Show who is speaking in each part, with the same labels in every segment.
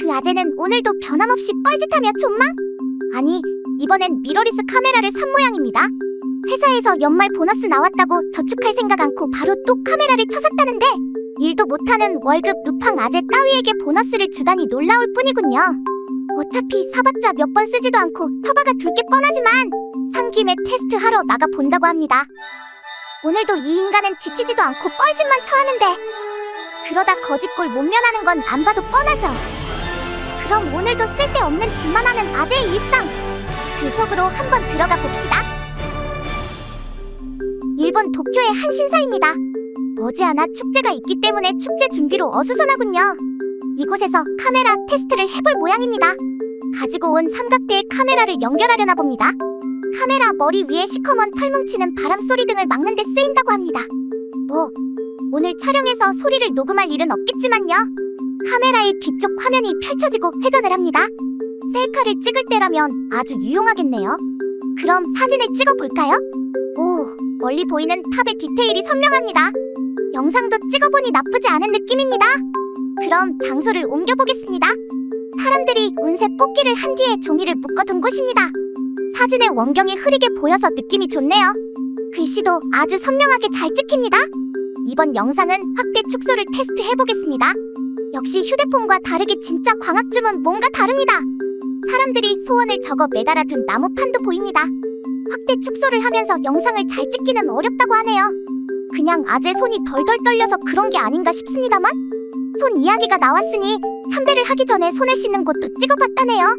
Speaker 1: 그 아재는 오늘도 변함없이 뻘짓하며 존망? 아니, 이번엔 미러리스 카메라를 산 모양입니다. 회사에서 연말 보너스 나왔다고 저축할 생각 않고 바로 또 카메라를 쳐샀다는데 일도 못하는 월급 루팡 아재 따위에게 보너스를 주다니 놀라울 뿐이군요. 어차피 사봤자 몇 번 쓰지도 않고 처바가 둘게 뻔하지만 산 김에 테스트 하러 나가 본다고 합니다. 오늘도 이 인간은 지치지도 않고 뻘짓만 쳐하는데 그러다 거짓골 못 면하는 건 안 봐도 뻔하죠. 그럼 오늘도 쓸데없는 짓만 하는 아재의 일상 그 속으로 한번 들어가 봅시다. 일본 도쿄의 한 신사입니다. 머지않아 축제가 있기 때문에 축제 준비로 어수선하군요. 이곳에서 카메라 테스트를 해볼 모양입니다. 가지고 온 삼각대에 카메라를 연결하려나 봅니다. 카메라 머리 위에 시커먼 털 뭉치는 바람 소리 등을 막는 데 쓰인다고 합니다. 뭐 오늘 촬영해서 소리를 녹음할 일은 없겠지만요. 카메라의 뒤쪽 화면이 펼쳐지고 회전을 합니다. 셀카를 찍을 때라면 아주 유용하겠네요. 그럼 사진을 찍어 볼까요? 오, 멀리 보이는 탑의 디테일이 선명합니다. 영상도 찍어보니 나쁘지 않은 느낌입니다. 그럼 장소를 옮겨보겠습니다. 사람들이 운세 뽑기를 한 뒤에 종이를 묶어둔 곳입니다. 사진의 원경이 흐리게 보여서 느낌이 좋네요. 글씨도 아주 선명하게 잘 찍힙니다. 이번 영상은 확대 축소를 테스트 해보겠습니다. 역시 휴대폰과 다르게 진짜 광학줌은 뭔가 다릅니다. 사람들이 소원을 적어 매달아 둔 나무판도 보입니다. 확대 축소를 하면서 영상을 잘 찍기는 어렵다고 하네요. 그냥 아재 손이 덜덜 떨려서 그런 게 아닌가 싶습니다만 손 이야기가 나왔으니 참배를 하기 전에 손을 씻는 곳도 찍어봤다네요.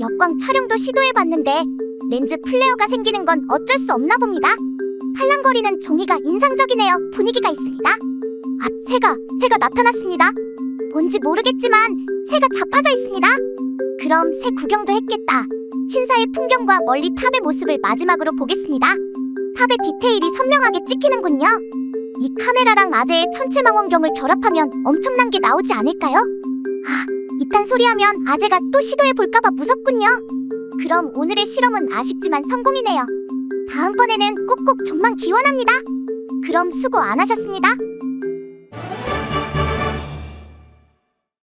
Speaker 1: 역광 촬영도 시도해봤는데 렌즈 플레어가 생기는 건 어쩔 수 없나 봅니다. 팔랑거리는 종이가 인상적이네요. 분위기가 있습니다. 아, 새가, 새가 나타났습니다. 뭔지 모르겠지만 새가 자빠져 있습니다. 그럼 새 구경도 했겠다. 신사의 풍경과 멀리 탑의 모습을 마지막으로 보겠습니다. 탑의 디테일이 선명하게 찍히는군요. 이 카메라랑 아재의 천체 망원경을 결합하면 엄청난 게 나오지 않을까요? 아, 이딴 소리하면 아재가 또 시도해 볼까봐 무섭군요. 그럼 오늘의 실험은 아쉽지만 성공이네요. 다음번에는 꼭꼭 좀만 기원합니다. 그럼 수고 안 하셨습니다.